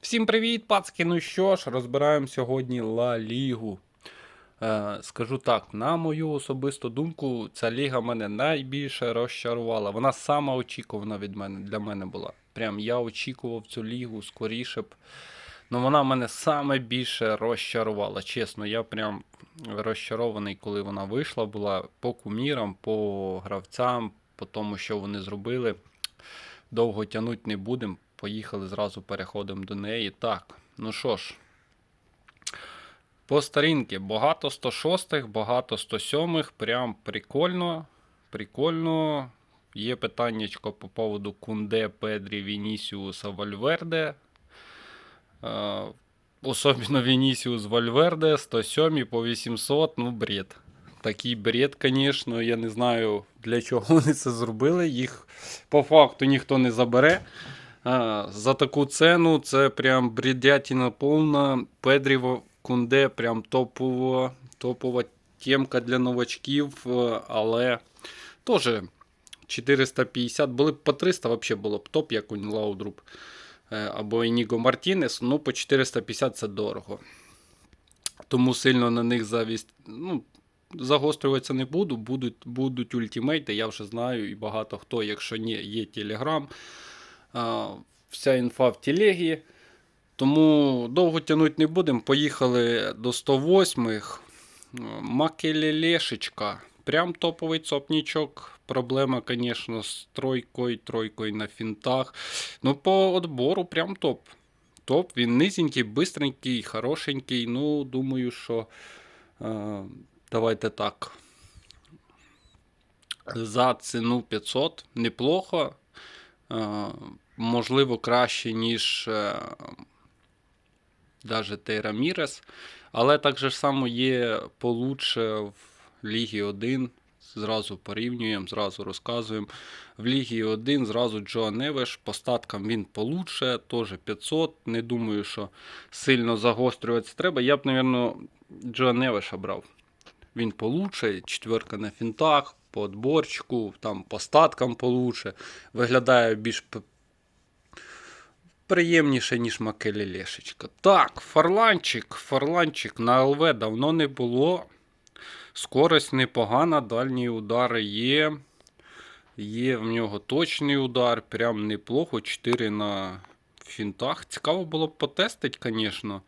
Всім привіт, пацки! Ну що ж, розбираємо сьогодні Ла Лігу. Е, скажу так, на мою особисту думку, ця ліга мене найбільше розчарувала. Вона сама очікувана від мене для мене була. Прям я очікував цю лігу скоріше б. Ну вона мене саме більше розчарувала. Чесно, я прям розчарований, коли вона вийшла, була по кумірам, по гравцям, по тому, що вони зробили. Довго тягнути не будемо. Поїхали зразу переходимо до неї. Так, ну що ж. По старінки багато 106-х, багато 107-х. Прям прикольно. Прикольно. Є питаннячко по поводу Кунде, Педрі, Вінісіуса, Вальверде. Е, особливо Вінісіус Вальверде, 107 по 800, ну бред. Такий бред, звісно. Я не знаю, для чого вони це зробили. Їх по факту ніхто не забере. А, за таку ціну це прям бредятина повна. Педріво Кунде прям топова, топова темка для новачків, е, але теж 450, були б по 300 взагалі було б топ, як у Лаудруб е, або Ініго Мартінес, ну по 450 це дорого. Тому сильно на них завість. Ну, загострюватися не буду. Будуть, будуть ультимейти, я вже знаю, і багато хто, якщо ні, є Телеграм. Вся інфа в телегі. Тому довго тягнути не будемо. Поїхали до 108-х. Макелелешечка. Прям топовий цопнічок. Проблема, звісно, з тройкою, тройкою на фінтах. Ну, по отбору прям топ. Топ. Він низенький, бистренький, хорошенький. Ну, думаю, що. Е, давайте так. За ціну 500 неплохо. Е, можливо, краще, ніж е, даже Тейра Мірес. Але так же само є получше в Лігі 1. Зразу порівнюємо, зразу розказуємо. В Лігі 1 зразу Джо Невеш. По статкам він получше, теж 500. Не думаю, що сильно загострюватися треба. Я б, мабуть, Джо Невеша брав. Він получше, четверка на фінтах, по отборчику, там по статкам получше. Виглядає більш приємніше, ніж Макелілешечка. Так, фарланчик, фарланчик на ЛВ давно не було. Скорость непогана, дальні удари є. Є в нього точний удар, прям неплохо. 4 на фінтах. Цікаво було б потестити, звісно.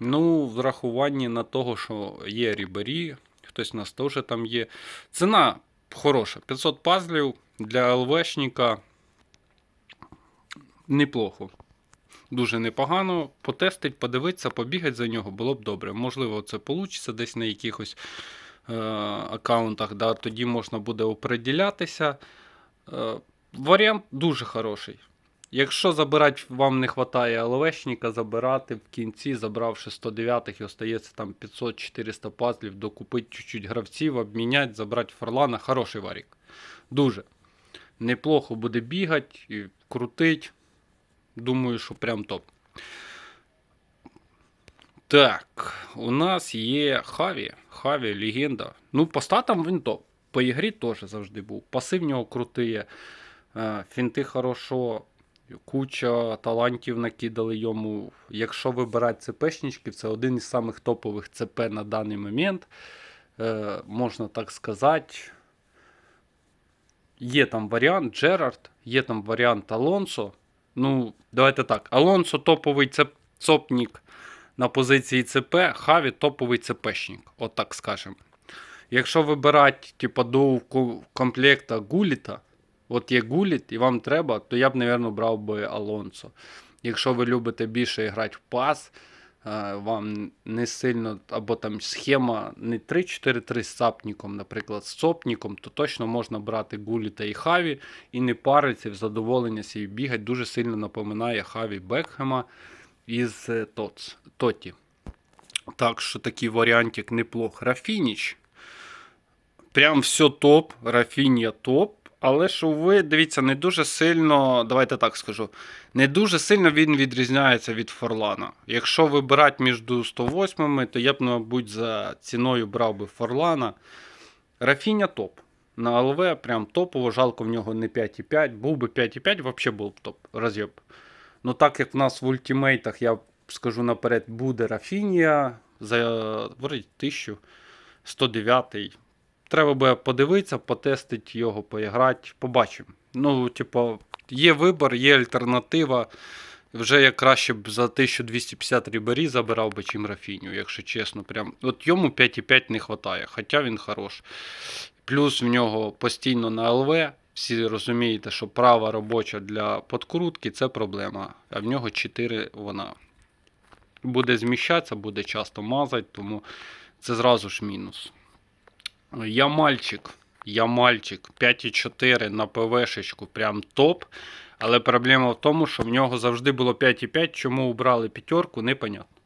Ну, в врахуванні на того, що є Рібері, хтось у нас теж там є. Ціна хороша. 500 пазлів для ЛВшника. Неплохо. Дуже непогано. Потестить, подивитися, побігати за нього було б добре. Можливо, це вийде десь на якихось е, аккаунтах, да, тоді можна буде оприділятися. Е, варіант дуже хороший. Якщо забирати вам не вистачає ЛВшника, забирати в кінці, забравши 109-х і остається там 500-400 пазлів, докупити чуть-чуть гравців, обміняти, забрати Фарлана. Хороший варік. Дуже. Неплохо буде бігати крутить. Думаю, що прям топ. Так, у нас є Хаві. Хаві легенда. Ну, по статам він топ. По ігрі теж завжди був. Пасив нього крутий. е, Фінти хорошо. Куча талантів накидали йому. Якщо вибирати ЦПшничків, це один із самих топових ЦП на даний момент. Е, можна так сказати. Є там варіант Джерард, є там варіант Алонсо. Ну, давайте так. Алонсо топовий цеп, цопнік на позиції ЦП, Хаві топовий ЦПшник. От так скажемо. Якщо вибирати, типа, до ко- комплекта Гуліта, от є Гуліт і вам треба, то я б, мабуть, брав би Алонсо. Якщо ви любите більше грати в пас, е, вам не сильно, або там схема не 3-4-3 з сапніком, наприклад, з цопніком, то точно можна брати Гуліта і Хаві і не париться в задоволення собі бігати. Дуже сильно напоминає Хаві Бекхема із е, Тоц, Тоті. Так що такий варіантик неплох. Рафініч. Прям все топ. Рафінія топ. Але ж ви, дивіться, не дуже сильно, давайте так скажу, не дуже сильно він відрізняється від Форлана. Якщо вибирати між 108, то я б, мабуть, за ціною брав би Форлана. Рафіня топ. На ЛВ прям топово, жалко в нього не 5,5. Був би 5,5, взагалі був б топ. Роз'єб. Ну так як в нас в ультимейтах, я скажу наперед, буде Рафінія за вроді, 1109. Треба буде подивитися, потестити його, поіграти, побачимо. Ну, типу, є вибір, є альтернатива. Вже я краще б за 1250 рібері забирав би, чим Рафіню, якщо чесно. Прям. От йому 5,5 не вистачає, хоча він хорош. Плюс в нього постійно на ЛВ. Всі розумієте, що права робоча для подкрутки це проблема. А в нього 4 вона буде зміщатися, буде часто мазати, тому це зразу ж мінус. Я мальчик. Я мальчик 5,4 на ПВшечку, прям топ. Але проблема в тому, що в нього завжди було 5,5. Чому убрали п'ятерку, непонятно.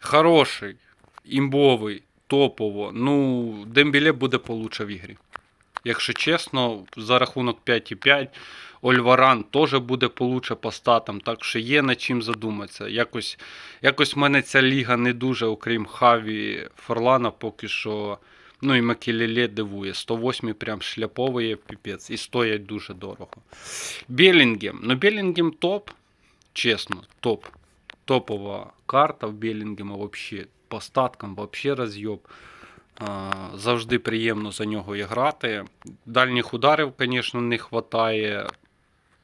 Хороший, імбовий, топово. Ну, Дембіле буде получше в ігрі. Якщо чесно, за рахунок 5,5. Ольваран теж буде получше по статам, так що є над чим задуматися. Якось, якось в мене ця ліга не дуже, окрім Хаві Форлана, поки що. Ну і Макелеле дивує. 108 прям шляповий піпець і стоять дуже дорого. Белінгем. Ну, Белінгем топ. Чесно, топ. Топова карта в Белінгема вообще. По статкам вообще роз'єб. Завжди приємно за нього і грати. Дальніх ударів, звісно, не вистачає.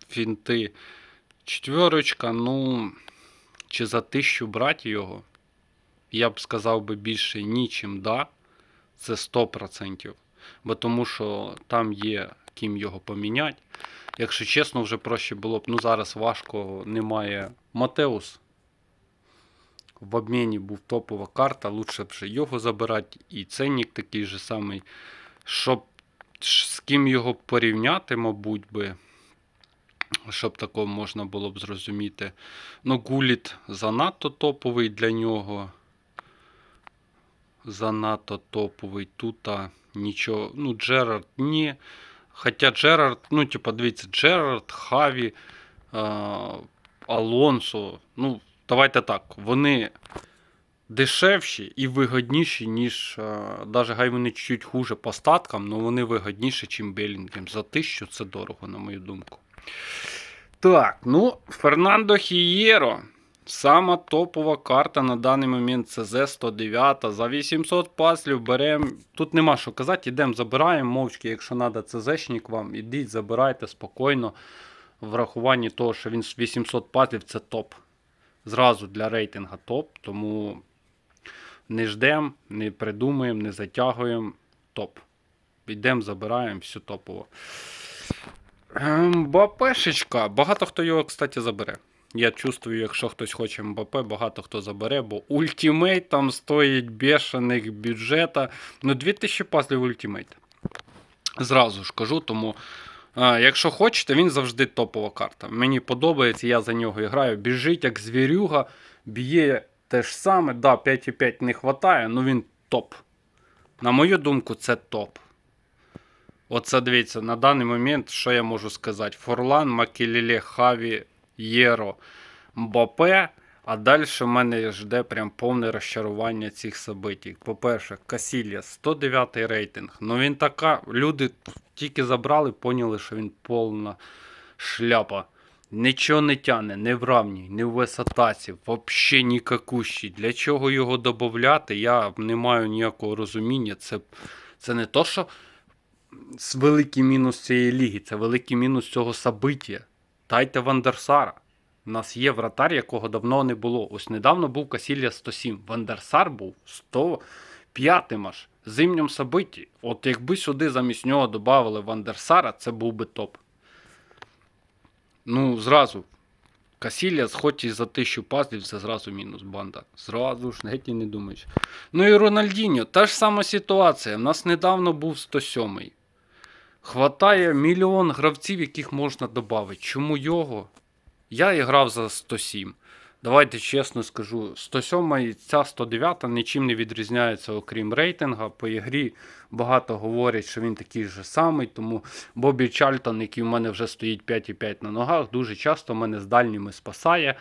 Фінти. Четверочка, ну. Чи за тисячу брати його? Я б сказав би більше ні, чим да. Це 100%. Бо тому що там є ким його поміняти. Якщо чесно, вже проще було б. Ну зараз важко, немає Матеус. В обміні був топова карта, лучше вже його забирати. І ценник такий же самий. Щоб з ким його порівняти, мабуть би. Щоб такого можна було б зрозуміти. Ну, Гуліт занадто топовий для нього. Занадто топовий. Тут нічого. Ну, Джерард ні. Хоча Джерард, ну, типа, дивіться, Джерард, Хаві, а, Алонсо. Ну, давайте так. Вони дешевші і вигодніші, ніж. Навіть хай вони чуть хуже по статкам, але вони вигодніші, ніж Белінгем. За тисячу це дорого, на мою думку. Так, ну, Фернандо Хієро. Сама топова карта на даний момент ЦЗ 109. За 800 паслів беремо. Тут нема що казати, ідемо, забираємо мовчки, якщо треба ЦЗшник вам, ідіть, забирайте спокійно. В рахуванні того, що він з 800 паслів це топ. Зразу для рейтинга топ. Тому не ждемо, не придумуємо, не затягуємо. Топ. Йдемо, забираємо, все топово. Мбапешечка. Багато хто його, кстати, забере. Я чувствую, якщо хтось хоче МБП, багато хто забере, бо ультимейт там стоїть бешених бюджета. Ну, 2000 паслів ультимейт. Зразу ж кажу, тому. Якщо хочете, він завжди топова карта. Мені подобається, я за нього граю. Біжить як звірюга, б'є те ж саме. Да, 5,5 не вистачає, але він топ. На мою думку, це топ. Оце дивіться, на даний момент, що я можу сказати? Форлан, Макелеле, Хаві, Єро, Мбапе. А далі в мене жде прям повне розчарування цих событий. По-перше, Касілля 109 рейтинг. Ну він така. Люди тільки забрали, поняли, що він повна шляпа. Нічого не тяне, не в равній, не в висотаці, взагалі нікакущий. Для чого його додати, я не маю ніякого розуміння. Це, це не то, що великий мінус цієї ліги, це великий мінус цього собиття. Дайте Вандерсара. У нас є вратар, якого давно не було. Ось недавно був Касілля 107. Вандерсар був 105 аж. Зимньому собитті. От якби сюди замість нього додали Вандерсара, це був би топ. Ну, зразу. Касілля, хоч і за тисячу паслів, це зразу мінус банда. Зразу ж, геть і не думаєш. Ну і Рональдіньо, та ж сама ситуація. У нас недавно був 107-й. Хватає мільйон гравців, яких можна додати. Чому його? Я і грав за 107. Давайте чесно скажу, 107 і ця 109 нічим не відрізняється, окрім рейтинга. По ігрі багато говорять, що він такий же самий, тому Бобі Чальтон, який в мене вже стоїть 5,5 на ногах, дуже часто мене з дальніми спасає.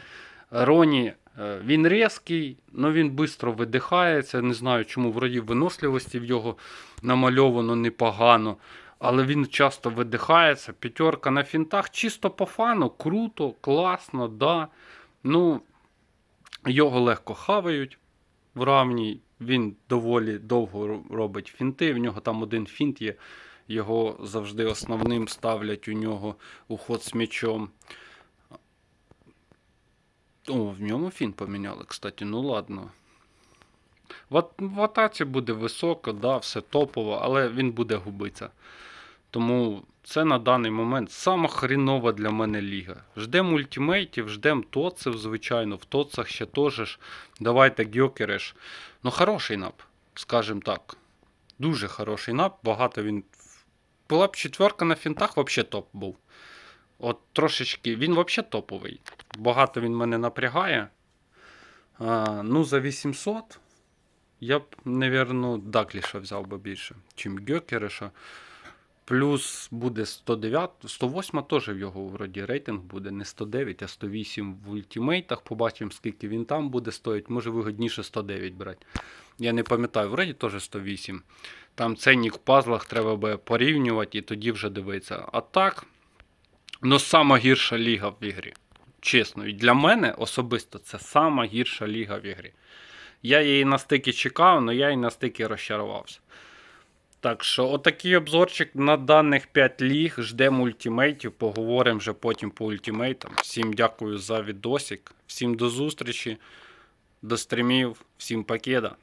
Роні, е, він різкий, але він швидко видихається. Не знаю, чому вроді виносливості в його намальовано непогано. але він часто видихається. П'ятерка на фінтах, чисто по фану, круто, класно, да. Ну, його легко хавають в равній. Він доволі довго робить фінти. В нього там один фінт є. Його завжди основним ставлять у нього уход з м'ячом. О, в ньому фінт поміняли, кстати, ну ладно. В атаці буде високо, да, все топово, але він буде губитися. Тому це на даний момент сама хрінова для мене ліга. Ждемо ультимейтів, ждемо тоців, звичайно, в тоцах ще теж. Давайте гьокереш. Ну, хороший нап, скажімо так. Дуже хороший нап, багато він. Була б четверка на фінтах, взагалі топ був. От трошечки, він взагалі топовий. Багато він мене напрягає. А, ну, за 800 я б, напевно, Дакліша взяв би більше, чим Гьокереша. Плюс буде 109, 108 теж в його вроді рейтинг буде не 109, а 108 в ультимейтах. Побачимо, скільки він там буде стоїть. Може вигодніше 109 брати. Я не пам'ятаю, вроді теж 108. Там ценник в пазлах треба би порівнювати і тоді вже дивитися. А так, ну сама гірша ліга в ігрі. Чесно, і для мене особисто це сама гірша ліга в ігрі. Я її настільки чекав, але я її настільки розчарувався. Так що, отакий обзорчик на даних 5 ліг. Ждемо ультимейтів, поговоримо вже потім по ультимейтам. Всім дякую за відосик, всім до зустрічі, до стрімів, всім покеда.